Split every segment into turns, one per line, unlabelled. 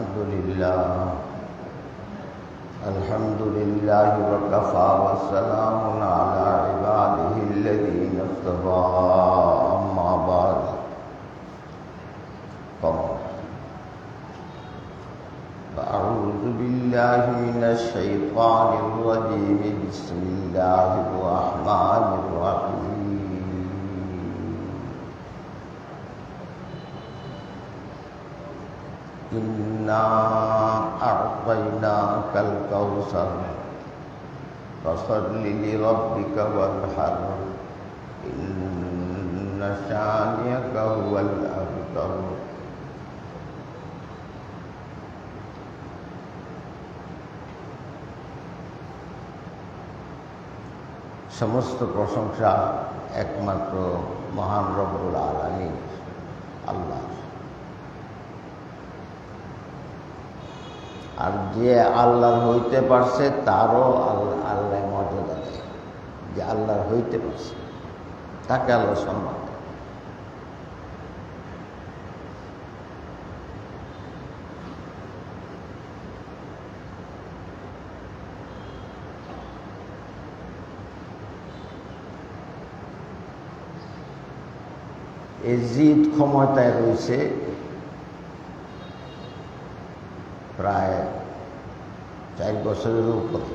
الحمد لله. الحمد لله وكفى وسلام على عباده الذين اصطفى. أما بعد. فأعوذ بالله من الشيطان الرجيم. بسم الله الرحمن الرحيم. إنا أعطيناك الكوثر فصل لربك وانحر إن شانئك هو الأبتر সমস্ত প্রশংসা একমাত্র মহান রব্বুল আলমী আল্লাহ আর যে আল্লাহর হইতে পারছে, তারও আল্লাহ আল্লাহ মর্যাদা দেয় যে আল্লাহর হইতে পারছে, তাকে আল্লাহ সম্মান এই জিদ ক্ষমতায় রয়েছে প্রায় চার বছরের উপরে।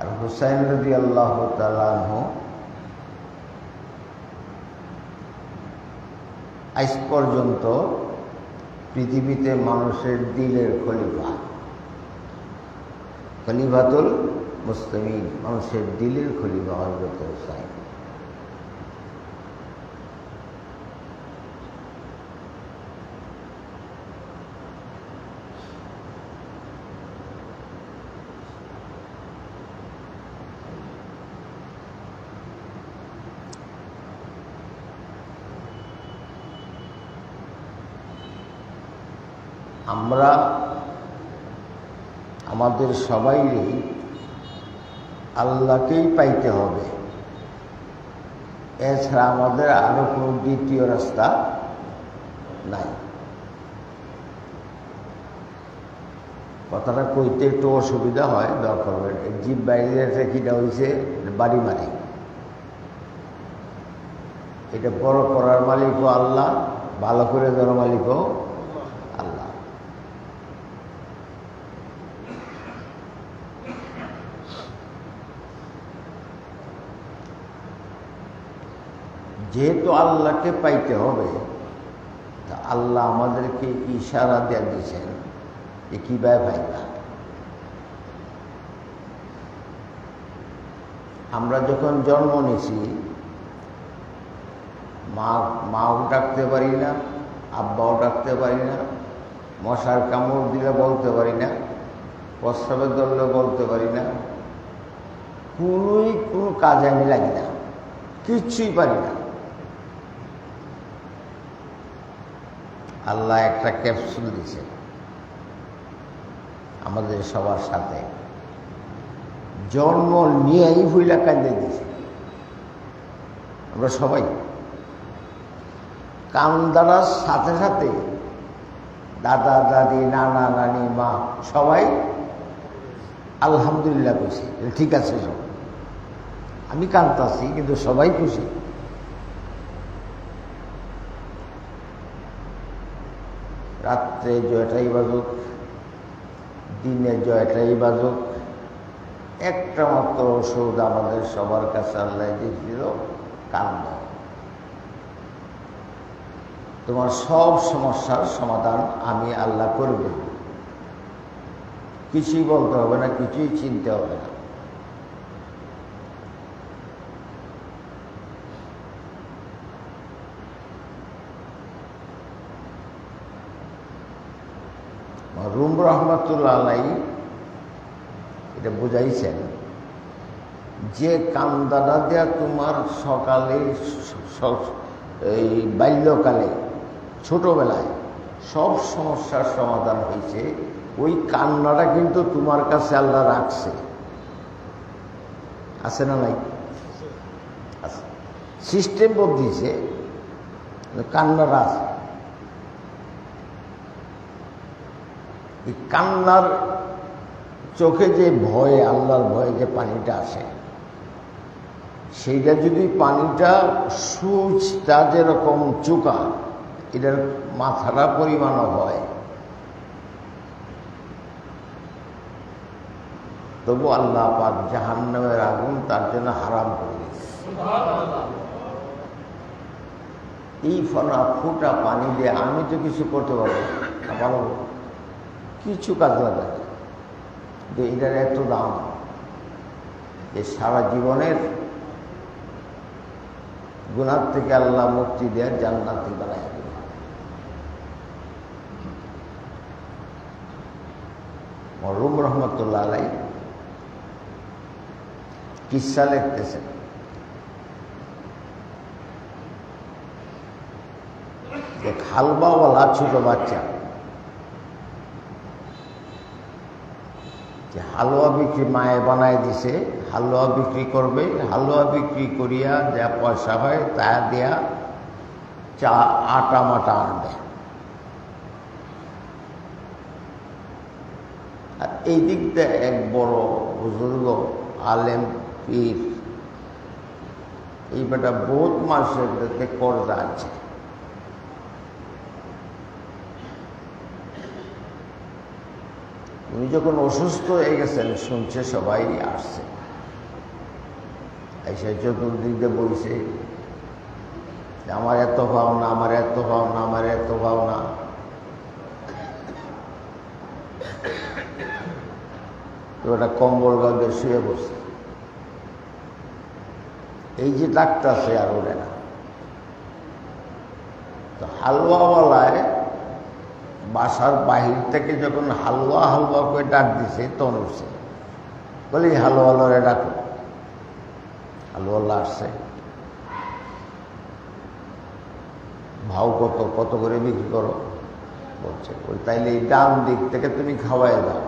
আর হুসাইন রবি আল্লাহ আজ পর্যন্ত পৃথিবীতে মানুষের দিলের খলিফা। খলিফাতুল মুস্তমিন মানুষের দিলের খলিফা হজরত হুসাইন। আমরা আমাদের সবাইরই আল্লাহকেই পাইতে হবে। এছাড়া আমাদের আরও কোনো দ্বিতীয় রাস্তা নাই। কথাটা কইতে একটু অসুবিধা হয়, দরকার জীব বাইরে কিটা হয়েছে বাড়ি মালিক। এটা বড় করার মালিকও আল্লাহ, ভালো করে দেওয়ার মালিকও আল্লাহ যেহেতু আল্লাহকে পাইতে হবে, তা আল্লাহ আমাদেরকে ইশারা দেওয়া দিয়েছেন এ যে কীভাবে পাইবা আমরা যখন জন্ম নিয়েছি, মা, মাও ডাকতে পারি না, আব্বাও ডাকতে পারি না, মশার কামড় দিলে বলতে পারি না, প্রস্রাবের দললে বলতে পারি না, কোনোই কোনো কাজে আমি লাগি না, কিচ্ছুই পারি না। আল্লাহ একটা ক্যাপসুল দিছে। আমাদের সবার সাথে। জন্ম নিয়েই ভুইলা কান্দে দিছে। আমরা সবাই। কান্দারার সাথে সাথে দাদা, দাদি, নানা, নানি, মা, সবাই আলহামদুলিল্লাহ খুশি। ঠিক আছে সব আমি কান্তাছি কিন্তু সবাই খুশি। রাত্রে জয়টাই বাজুক, দিনে জয়টাই বাজুক। একটা মাত্র ওষুধ আমাদের সবার কাছে আল্লাহ দিয়েছিল কান্দ তোমার সব সমস্যার সমাধান আমি আল্লাহ করব কিছুই বলতে হবে না, কিছুই চিনতে হবে না। রুম রহমতুল্লাহ আলাই এটা বুঝাইছেন, যে কান্দাটা দেয়া তোমার সকালে এই বাল্যকালে, ছোটবেলায় সব সমস্যার সমাধান হয়েছে, ওই কান্নাটা কিন্তু তোমার কাছে আল্লাহ রাখছে। আছে না নাই? সিস্টেম বদলিছে কান্নাটা আছে এই কান্নার চোখে যে ভয়, আল্লাহর ভয়ে যে পানিটা আসে, সেইটা যদি পানিটা সুচটা যেরকম চুকা, এটার মাথাটা পরিমাণও হয়। তবু আল্লাহ পাক জাহান্নামের আগুন তার জন্য হারাম করে এই ফনা ফুটা পানি দিয়ে আমি তো কিছু করতে পারব না। কিছু কাজ না। যে এটার এত দাম যে সারা জীবনের গুণার থেকে আল্লাহ মুক্তি দেয় বানায় দেবে মরুম রহমতুল্লাহ আলাই কিসা লিখতেছেন যে হালবাওয়ালা ছোট বাচ্চা যে হালুয়া বিক্রি মায়ে বানায় দিছে, হালুয়া বিক্রি করবে। হালুয়া বিক্রি করিয়া যা পয়সা হয় তা দিয়া চা, আটা, মাটা আনবে। আর এই দিক এক বড় বুজুর্গ, আলেম, পীর। এই বেটা বহুত দিকে কর্জা আছে। উনি যখন অসুস্থ হয়ে গেছেন, শুনছে সবাই আসছে। এসে চতুর্দিক দিয়ে বইছে আমার এত ভাবনা, আমার এত ভাবনা, আমার এত ভাবনা। তো ওটা কম্বল গাঁদে শুয়ে বসে এই যে ডাক্তার সে আর ওরে না। তো হালুয়াওয়ালায় বাসার বাহির থেকে যখন হালুয়া হালুয়া করে ডাক দিছে, তখন উঠছে। বলি হালুয়ালারে ডাকো। হালুয়াল্লা আসছে ভাও কত কত করে বিক্রি করো? বলছে। ওই তাইলে এই ডান দিক থেকে তুমি খাওয়াই দাও।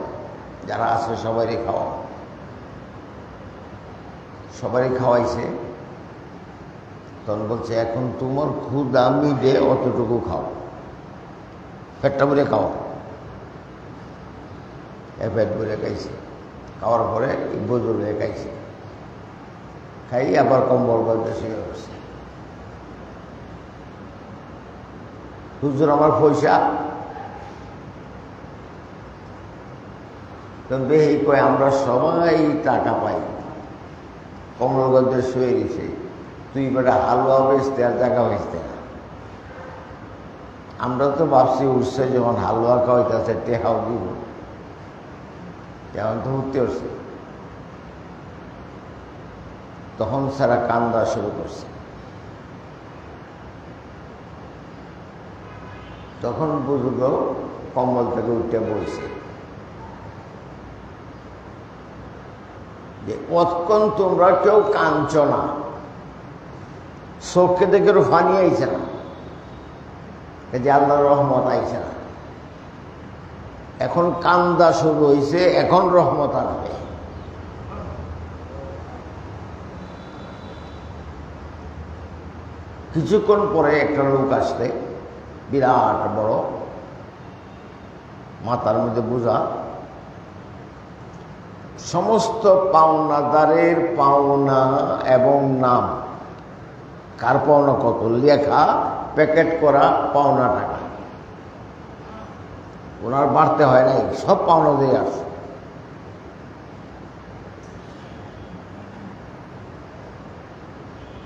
যারা আছে সবারই খাওয়াও। সবারই খাওয়াইছে। তখন বলছে, এখন তোমার ক্ষুদা মিটে অতটুকু খাও। পেটটা ভরে খাও এ পেট ভরে খাইছে। খাওয়ার পরে বুজুর্গে খাইছে। খাই আবার কম্বল করতে শুয়ে বসে হুজুর আমার পয়সা। বেহি কয়, আমরা সবাই টাকা পাই। কমলগঞ্জে শুয়ে গেছে তুই বেটা হালুয়া বেচতে আর টাকা বেচতে না আমরা তো ভাবছি উঠছে যখন হালুয়া খাওয়াইতেছে, টেহাও দিব। তেমন তো উঠতে উঠছে তখন সারা কান্দা শুরু করছে। তখন বুঝল কম্বল থেকে উঠে বলছে, যে অতক্ষণ তোমরা কেউ কাঁদছ না। চোখকে দেখে ফানি আইছে না। যে আল্লাহর রহমত আইছে না। এখন কান্দা শুরু হয়েছে এখন রহমত আসবে। কিছুক্ষণ পরে একটা লোক আসতে বিরাট বড়। মাথার মধ্যে বোঝা, সমস্ত পাওনাদারের পাওনা এবং নাম, কার পাওনা কত? লেখা প্যাকেট করা পাওনা টাকা। ওনার বাড়তে হয় নাই, সব পাওনা দিয়ে আসে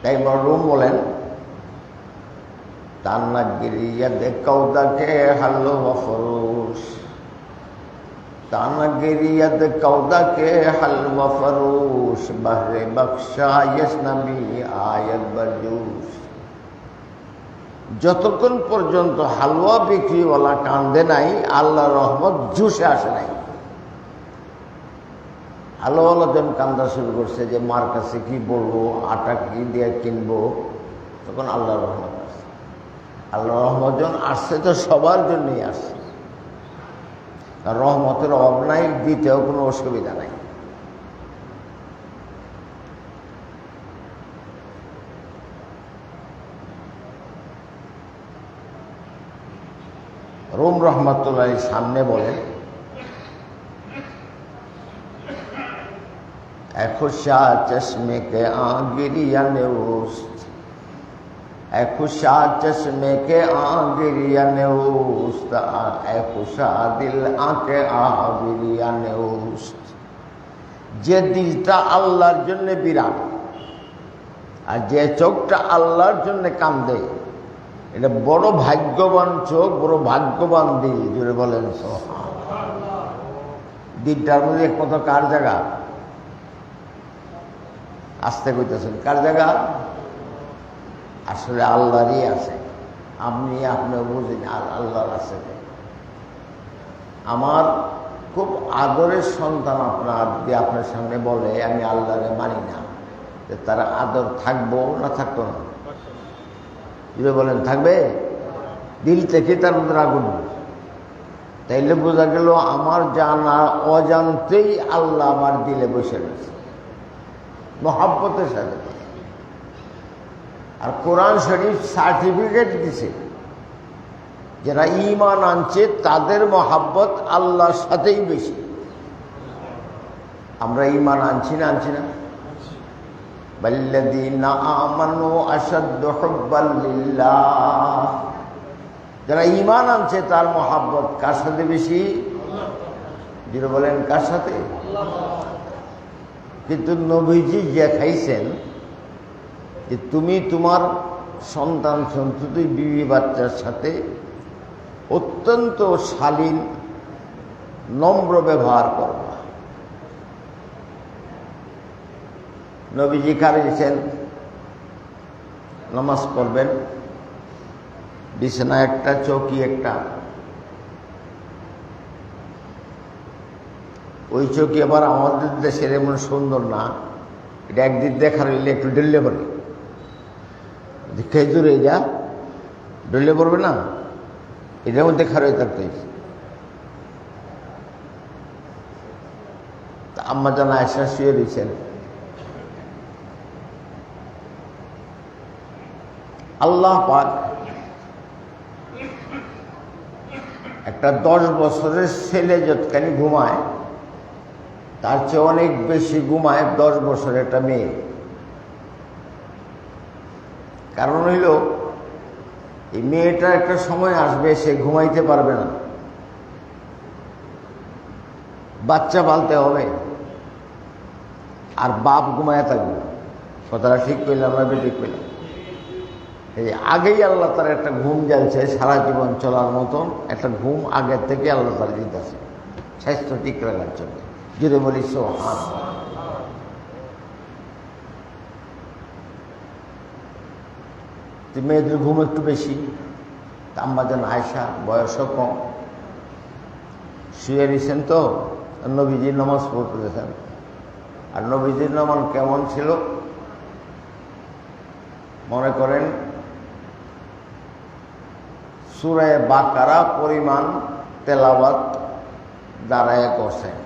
তাই মরুম বলেন তান্নাগিরিয়াদে কৌদাকে হাল্লো মফরুষ তান্নাগিরিয়াদ কৌদাকে হালওয়া ফরুষ বহরে বক্সা ইসনবি আয়াত বরজুস যতক্ষণ পর্যন্ত হালুয়া বিক্রিওয়ালা কান্দে নাই আল্লাহ রহমত জুসে আসে নাই। হালুয়াওয়ালা যখন কান্দা শুরু করছে যে, মার কাছে কি বলব? আটা কি দিয়ে কিনবো? তখন আল্লাহ রহমত আসছে। আল্লাহ রহমত যখন আসছে তো সবার জন্যই আসছে। রহমতের অভাব নাই, দিতেও কোনো অসুবিধা নাই। রুম রহমতুল্লাহ সামনে বলেন खुशा चश्मे के आगिरिया ने उस्त ए खुशा चश्मे के आगिरिया ने उस्त ए खुशा दिल आके आगिरिया ने उस्त যে দিলটা আল্লাহর জন্য বিরাট আর যে চোখটা আল্লাহর জন্য কান্দে এটা বড় ভাগ্যবান চোখ, বড় ভাগ্যবান দিল জুড়ে বলেন দিনটার মধ্যে কত কার জায়গা? আসতে কইতেছেন, কার জায়গা? আসলে আল্লাহরই আছে। আপনি আপনি বুঝেন আল্লাহর আছে। আমার খুব আদরের সন্তান আপনার, যে আপনার সামনে বলে, আমি আল্লাহরে মানি না। তারা আদর থাকব না থাকতো না। যদি বলেন, থাকবে? দিল থেকে তার মধ্যে আগুন তাইলে বোঝা গেল আমার জানা অজান্তেই আল্লাহ আমার দিলে বসে রয়েছে। মহাব্বতের সাথে। আর কোরআন শরীফ সার্টিফিকেট দিছে, যারা ইমান আনছে তাদের মহাব্বত আল্লাহর সাথেই বেশি। আমরা ইমান আনছি না আনছি না। যারা ইমান আনছে, তার মহাব্বত কার সাথে বেশি? বলেন, কার সাথে? কিন্তু নবীজি যে খাইছেন যে তুমি তোমার সন্তান সন্ততি, বিবি বাচ্চার সাথে অত্যন্ত শালীন, নম্র ব্যবহার করবা। নবীজি কারিয়েছেন নামাজ পড়বেন। বিছানা একটা, চৌকি একটা। ওই চৌকি আবার আমাদের দেশের এমন সুন্দর না। এটা একদিক দেখার হইলে একটু ডেললে পড়ে। খেজুরে যা ডেললে পড়বে না? এটার মধ্যে খারই থাকতে আম্মা জানা আয়সা শুয়ে দিয়েছেন আল্লাহ পাক একটা দশ বছরের ছেলে যতখানি ঘুমায়, তার চেয়ে অনেক বেশি ঘুমায় দশ বছরের একটা মেয়ে। কারণ হইল, এই মেয়েটার একটা সময় আসবে, সে ঘুমাইতে পারবে না। বাচ্চা পালতে হবে। আর বাপ ঘুমায় থাকবে। কথাটা ঠিক করলাম না ঠিক করলাম এই আগেই আল্লাহ তার একটা ঘুম জ্বালছে সারা জীবন চলার মতন একটা ঘুম আগের থেকে আল্লাহ তার দিতেছে, স্বাস্থ্য ঠিক রাখার জন্য। যদি বলি সো হাত মেয়েদের ঘুম একটু বেশি আম্মা যেন আয়সা বয়সও কম। শুয়ে নিছেন তো, নবীজির নামাজ পড়তেছেন আর নবীজির নামাজ কেমন ছিল? মনে করেন সুরায় বাকারা পরিমাণ তেলাবাত দাঁড়ায় করছেন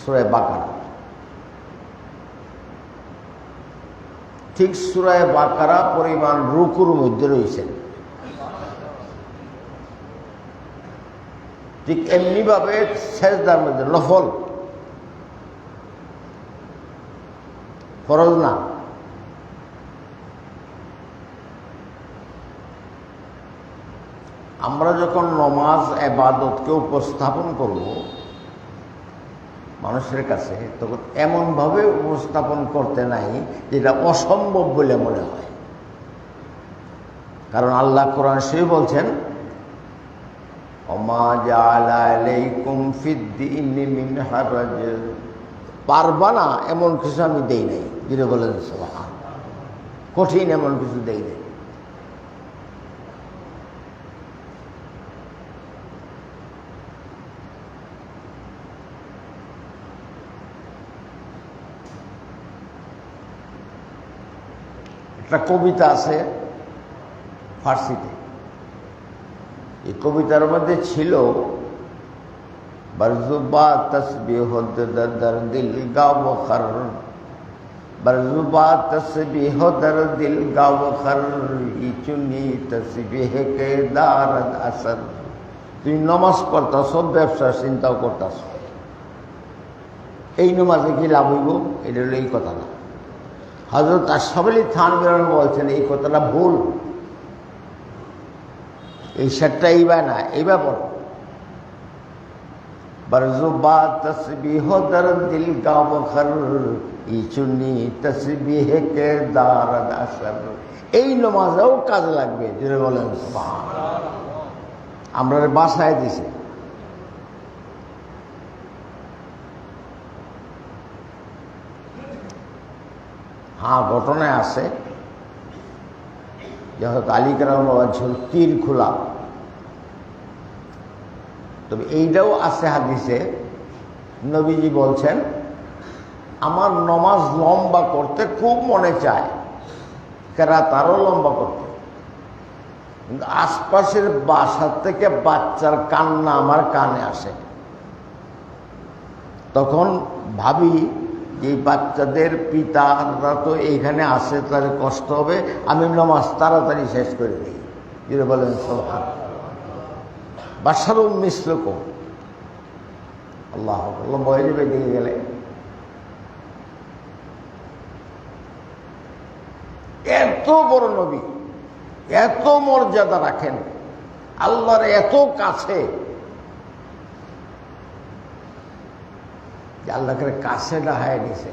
সুরায় বাকারা। ঠিক সুরায় বাকারা পরিমাণ রুকুর মধ্যে রয়েছেন ঠিক এমনিভাবে শেষদার মধ্যে নফল। ফরজ না। আমরা যখন নমাজ এবাদতকে উপস্থাপন করব, মানুষের কাছে তখন এমনভাবে উপস্থাপন করতে নাই যেটা অসম্ভব বলে মনে হয়। কারণ আল্লাহ কোরআন সে বলছেন পারবা না, এমন কিছু আমি দেই নাই। যেটা বলেন কঠিন এমন কিছু দেই নাই। একটা কবিতা আছে ফার্সিতে। এই কবিতার মধ্যে ছিল, বরজুবা তসবিহ দর দিল গাও খর বরজুবা তসবিহ দর দিল গাও খর চুনি তসবিহ কে দারদ আসর। তুমি নমাজ পড়তাছ, ব্যবসার চিন্তাও করতাস এই নমাজে কি লাভ হইব? এটা হলো এই কথাটা হজরত আশরাফ আলী থানবী বলছেন, এই কথাটা ভুল। এই শেরটা এইবার না এইবার পড়ো বরজুবা তসবিহ দর দিল গাঁও খর ইচুনি তসবিহ কে দারদ আসর। এই নমাজেও কাজ লাগবে যেটা বলেন আমরা বাসায় দিছে। হ্যাঁ ঘটনায় আছে যে হয়তো আলিকরাম বাবা ছিল তীর খোলা তবে এইটাও আছে হাদিসে নবীজি বলছেন আমার নমাজ লম্বা করতে খুব মনে চায় কেরা তারও লম্বা করতে কিন্তু আশপাশের বাসার থেকে বাচ্চার কান্না আমার কানে আসে তখন ভাবি এই বাচ্চাদের পিতারা তো এইখানে আসে, তাদের কষ্ট হবে। আমি নমাজ তাড়াতাড়ি শেষ করে দিই। যেটা বলেন সোহান বাসারও মিশ্রকম আল্লাহ লম্বা হয়ে যাবে গেলে এত বড় নবী, এত মর্যাদা রাখেন, আল্লাহর এত কাছে। যে আল্লাহ আল্লাহকে কাছে ডাহায় নিছে।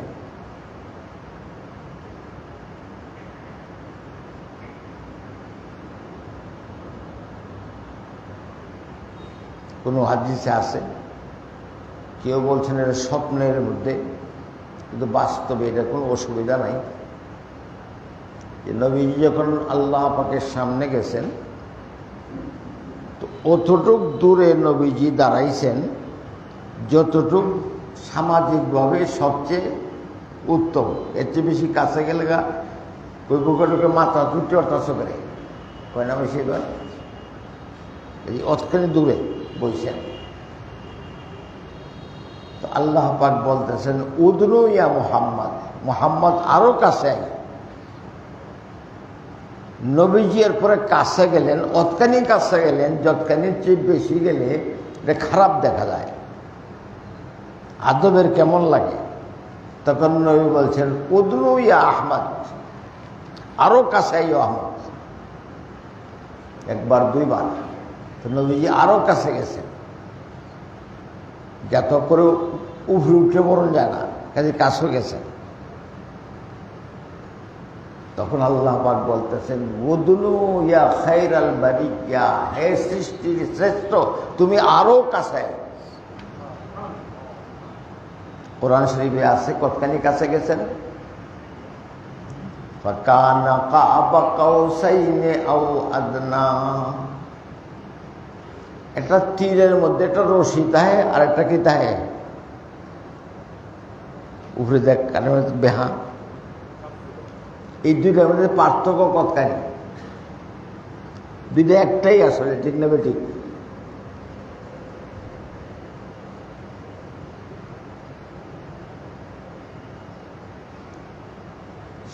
কোনো হাদিসে আছে, কেউ বলছেন এটা স্বপ্নের মধ্যে, কিন্তু বাস্তবে এটা কোনো অসুবিধা নাই। যে নবীজি যখন আল্লাহ পাকের সামনে গেছেন, তো অতটুক দূরে নবীজি দাঁড়াইছেন, যতটুক সামাজিকভাবে সবচেয়ে উত্তম। এর চেয়ে বেশি কাছে গেলে গা ওই বুকেটুকে মাথা তুটি অর্থাৎ করে কয় না বেশি এই অতখানি দূরে বলছেন তো আল্লাহ পাক বলতেছেন, উদনু ইয়া মোহাম্মদ। মোহাম্মদ আরও কাছে। নবীজি এর পরে কাছে গেলেন, অতখানি কাছে গেলেন যতখানির চেয়ে বেশি গেলে খারাপ দেখা যায়। আদবের কেমন লাগে? তখন নবী বলছেন, উদনু ইয়া আহমদ। আরও কাছে আইও আহমদ। একবার, দুইবার। তো নবীজি আরও কাছে গেছেন। যত করে উঠে উঠে বরণ যায় না কাজে কাছেও গেছেন। তখন আল্লাহ পাক বলতেছেন বদলু ইয়া খাইর আল ইয়া হে সৃষ্টির শ্রেষ্ঠ, তুমি আরও কাছে কোরআন শরীফে আছে কতখানি কাছে গেছেন فكان قاب قوسين او ادنى একটা তীরের মধ্যে একটা রশি তাহে আর একটা কি তাহে উপরে দেখ কানের মধ্যে বেহা এই দুইটার মধ্যে পার্থক্য কতখানি দুইটা একটাই আসলে ঠিক না বেঠিক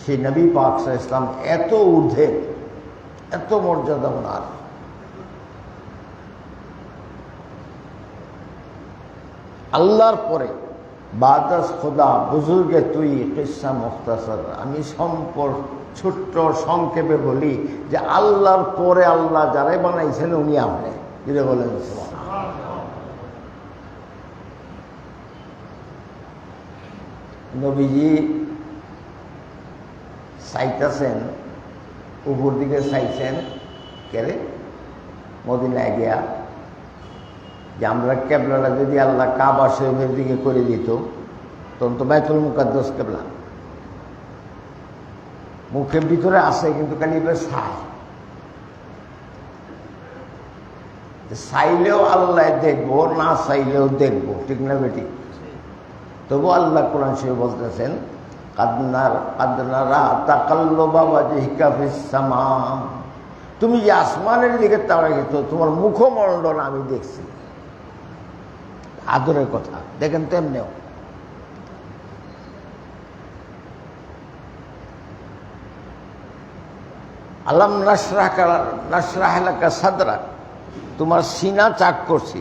সেই নবী পাক ইসলাম এত ঊর্ধ্বে, এত মর্যাদা ওনার। আল্লাহর পরে বাদাস খোদা, বুজুর্গে তুই, কিসা মুখতাসর, আমি সম্পর, ছোট্ট সংক্ষেপে বলি যে আল্লাহর পরে আল্লাহ যারাই বানাইছেন উনি আপনি। যেটা বলেন নবীজি চাইতেছেন উপর দিকে চাইছেন কেরে মদিনায় গিয়া যে আমরা কেবলাটা যদি আল্লাহ কাবা শরীফের দিকে করে দিত তখন তো বাইতুল মুকাদ্দস কেবলা। মুখের ভিতরে আসে কিন্তু খালি এবার সায় চাইলেও আল্লাহ দেখব না চাইলেও দেখব ঠিক না বেটি তবু আল্লাহ কোরআন শরীফ বলতেছেন তুমি যে আসমানের দিকে তাড়া গেছো, তোমার মুখমণ্ডল আমি দেখছি। আদরের কথা, দেখেন তেমনিও। আল্লাম নাসরাহ নাসরাহ সাদরা তোমার সিনা চাক করছি।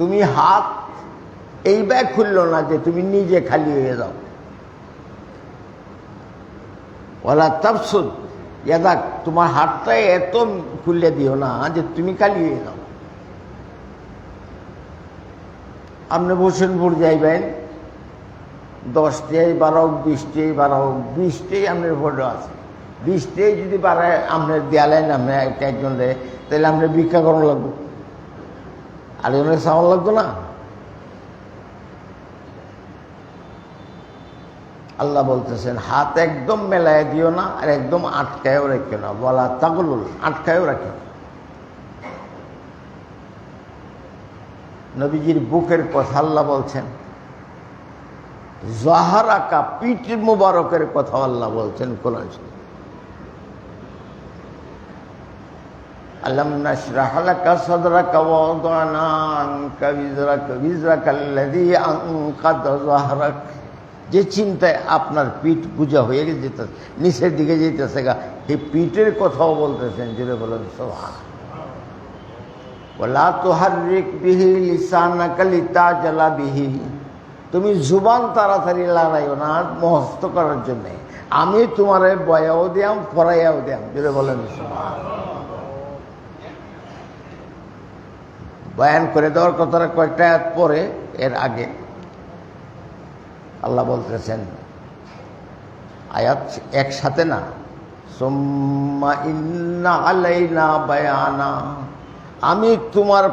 তুমি হাত এই ব্যাগ খুললো না যে তুমি নিজে খালি হয়ে যাও। ওলা তফসুদ ইয়াদা তোমার হাতটা এত খুলে দিও না যে তুমি খালি হয়ে যাও। আপনি হোসেনপুর যাইবেন দশটাই বারো বিশটাই বারো বিশটাই আপনার ফটো আছে। বিশটাই যদি বাড়ায় আপনার দেয়ালেন আপনি একটা একজন রে তাহলে আপনি ভিক্ষা করানো লাগবো। আরেকজনের সামান লাগতো না আল্লাহ বলতেছেন, হাত একদম মেলায় দিও না আর একদম আটকায়ও রেখো না বলা তাগলুল, আটকায়ও রাখো। নবীজির বুকের কথা আল্লাহ বলছেন জাহারাকা, পিঠ মুবারকের কথা আল্লাহ বলছেন কোরআন শরীফে। বিজরাকা বিজরাকা আল্লাযী আনকাদা যে চিন্তায় আপনার পিঠ পূজা হয়ে যেতে নিচের দিকে যেতেছে গা এই পিঠের কথাও বলতেছেন জুড়ে বলেন সোহান ওলা তোহারিক বিহি লিসানাকা লিতাজালা বিহি। তুমি জুবান তাড়াতাড়ি লড়াইও না, মহস্ত করার জন্যে। আমি তোমার বয়াও দিয়াম, ফরাইয়াও দিয়াম জুড়ে বলেন সোহান বয়ান করে দেওয়ার কথাটা কয়েকটা পরে? এর আগে। আল্লাহ বলতেছেন, আয়াত একসাথে না। সোম্মা ইন্না আলাইনা বায়ানা। আমি তোমার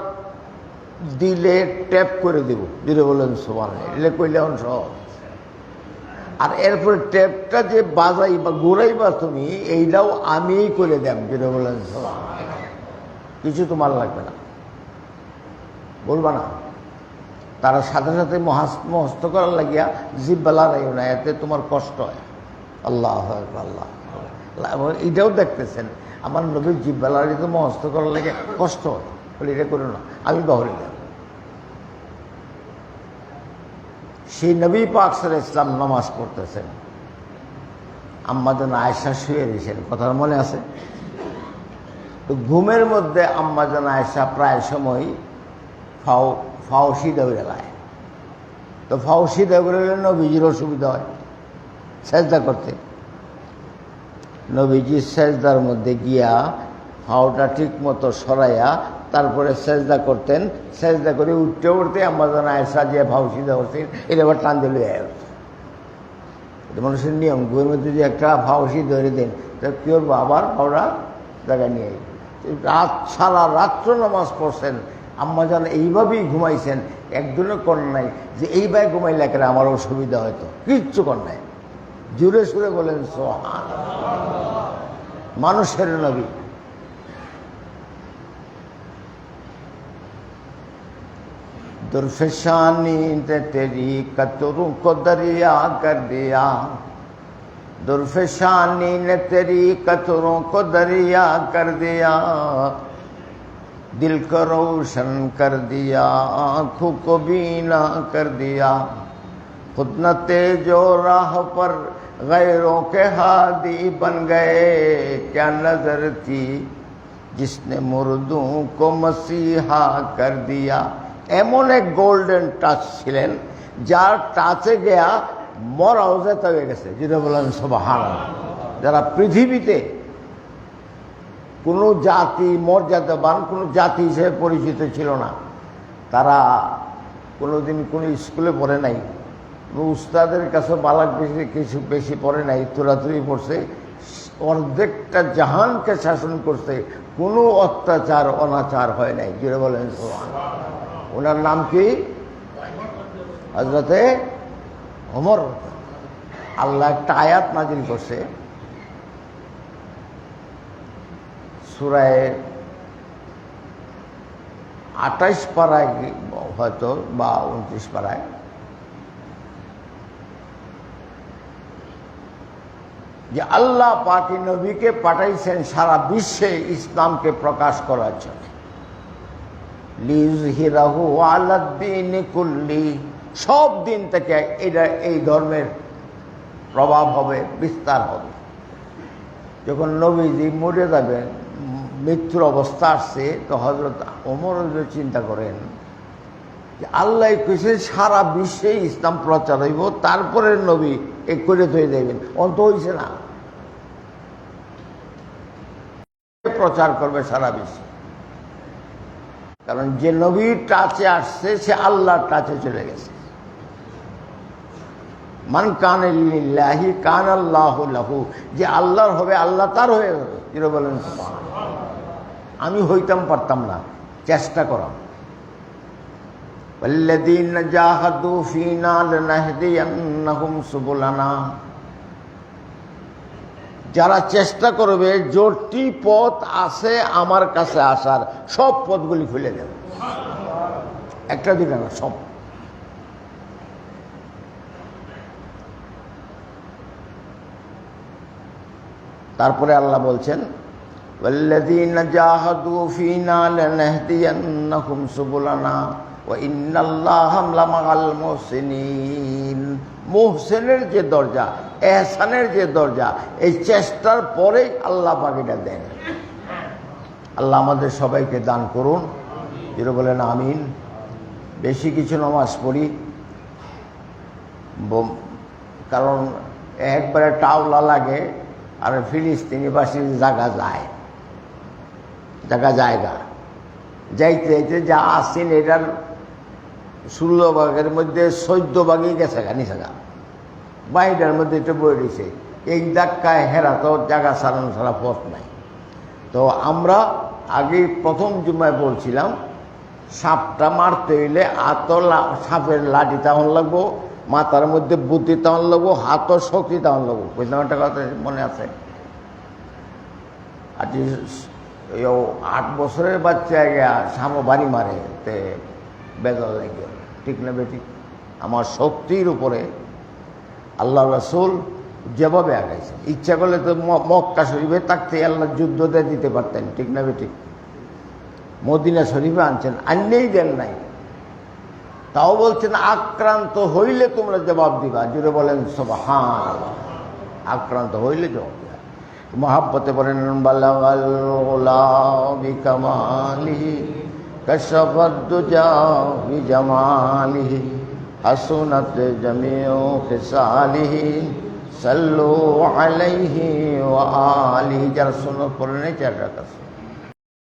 দিলে ট্যাপ করে দেব। দিলে বলেন সোমান এলে কইলে এখন সহজ। আর এরপরে ট্যাপটা যে বাজাই বা ঘুরাইবা তুমি, এইটাও আমিই করে দেব। যেটা বলেন সোমান কিছু তোমার লাগবে না। বলবা না। তারা সাথে সাথে মহাস- মহস্ত করার লাগিয়া জিব্বালা রাইও না এতে তোমার কষ্ট হয়। আল্লাহ আল্লাহ। এটাও দেখতেছেন। আমার নবীর জিব্বালা তো মহস্ত করার লাগে কষ্ট হয়। বলে এটা করো না, আমি বাহরি না সেই নবী পাক ইসলাম নামাজ পড়তেছেন। আম্মাজন আয়সা শুয়ে দিয়েছেন কথার মনে আছে? তো ঘুমের মধ্যে আম্মাজন আয়সা প্রায় সময় ফাও ফাউসি দৌড়ে লায়। তো ফাউসি দৌড়ে গেলে নবীজির অসুবিধা হয়। সেজদা করতে। নবীজি সেজদার মধ্যে গিয়া ফাওটা ঠিক মতো সরাইয়া তারপরে সেজদা করতেন। সেজদা করে উঠতে উঠতে আমাদের আয়সা যে ফাউসি দৌড়তেন এটা আবার টান দিলে মানুষের নিয়ম। ঘুমের মধ্যে যদি একটা ফাউসি ধরে দেন, তা কি করব আবার ফাওটা জায়গায় নিয়ে রাত, সারা রাত্র নামাজ পড়ছেন। আম্মা যান এইভাবেই ঘুমাইছেন একজনও কর নাই যে এইভাবে ঘুমাইলে একেবারে আমার অসুবিধা হয়তো কিচ্ছু কর নাই জুড়ে সুরে বলেন সোহান মানুষের নবী दुर्फशानी ने तेरी कतरों को दरिया कर दिया दुर्फशानी ने तेरी कतरों को दरिया कर दिया दिल को रोशन कर दिया आंखों को बीना कर दिया खुद न तेजो राह पर गैरों के हादी बन गए क्या नजर थी जिसने मुर्दों को मसीहा कर दिया এমন এক গোল্ডেন টাচ ছিলেন যার টাচে গেয়া মরাও যেতে হয়ে গেছে যেটা বলেন সবাহান যারা পৃথিবীতে কোনো জাতি মর্যাদাবান কোনো জাতি হিসেবে পরিচিত ছিল না। তারা কোনোদিন কোনো স্কুলে পড়ে নাই। কোনো উস্তাদের কাছে বালাক বেশি, কিছু বেশি পড়ে নাই তুরাতুরি পড়ছে। অর্ধেকটা জাহানকে শাসন করছে। কোনো অত্যাচার, অনাচার হয় নাই। যেটা বলেন ওনার নাম কি? হজরতে অমর আল্লাহ একটা আয়াত নাজিল করছে। সুরায় আঠাইশ পাড়ায় হয়তো, বা উনত্রিশ পাড়ায়। যে আল্লাহ পাকি নবীকে পাঠাইছেন সারা বিশ্বে ইসলামকে প্রকাশ করার জন্য। লিজহিরাহু আলাদ্দিন কুল্লি। সব দিন থেকে এটা, এই ধর্মের প্রভাব হবে, বিস্তার হবে। যখন নবীজি মরে যাবেন মৃত্যুর অবস্থা আসছে তো হজরত ওমর চিন্তা করেন যে আল্লাহ কইছে সারা বিশ্বে ইসলাম প্রচার হইব তারপরে নবী এ করে ধরে দেবেন অন্ত হইছে না। প্রচার করবে সারা বিশ্বে। কারণ যে নবীর টাচে আসছে, সে আল্লাহর টাচে চলে গেছে। মান কান কান আল্লাহ লাহু, যে আল্লাহর হবে, আল্লাহ তার হয়ে যাবে। যেটা বলেন। আমি হইতাম পারতাম না চেষ্টা করাম والذين جاهدوا فينا لنهدينهم سبلنا যারা চেষ্টা করবে জোরটি পথ আছে আমার কাছে আসার সব পথগুলি খুলে দেবে একটা দুটা না সব তারপরে আল্লাহ বলছেন والذين جاهدوا فينا لنهدينهم سبلنا وإن الله لمع المحسنين মুহসেনের যে দরজা এহসানের যে দরজা এই চেষ্টার পরেই আল্লাহ পাখিটা দেন আল্লাহ আমাদের সবাইকে দান করুন যেটা বলেন আমিন বেশি কিছু নামাজ পড়ি ব- কারণ একবারে টাওলা লাগে আর ফিলিস্তিনিবাসীর জায়গা যায় জায়গা জায়গা। যাইতে যাইতে যা আসছেন, এটার ষোলো ভাগের মধ্যে চোদ্দ ভাগই গেছে গা নিচে গা। বাইরের মধ্যে এটা বই রয়েছে। এই ধাক্কায় হেরা তো জায়গা সারানো ছাড়া পথ নাই। তো আমরা আগে প্রথম জুমায় বলছিলাম, সাপটা মারতে হইলে হাত সাপের লাঠি তখন লাগবো, মাথার মধ্যে বুদ্ধি তখন লাগবো, হাতও শক্তি তখন লাগবো। বুঝলাম একটা কথা মনে আছে? আজ আট বছরের বাচ্চা গিয়া সামো বাড়ি মারে তে বেদল লাগে ঠিক না বেটি আমার শক্তির উপরে আল্লাহ রসুল যেভাবে আগাইছে ইচ্ছা করলে তো মক্কা শরীফে থাকতে আল্লাহ যুদ্ধ দিয়ে দিতে পারতেন। ঠিক না বেটি মদিনা শরীফে আনছেন আনলেই দেন নাই। তাও বলছেন, আক্রান্ত হইলে তোমরা জবাব দিবা। জুড়ে বলেন সব হান আক্রান্ত হইলে জবাব মহাব্বতে বলেন বালাগাল গোলামি কামালিহি কশফদ্দুজা বিজামালিহি হাসুনাত জামিউ খিসালিহি, সাল্লু আলাইহি ওয়া আলিহি। যারা সুন্নত পড়েন এই চার রাকাত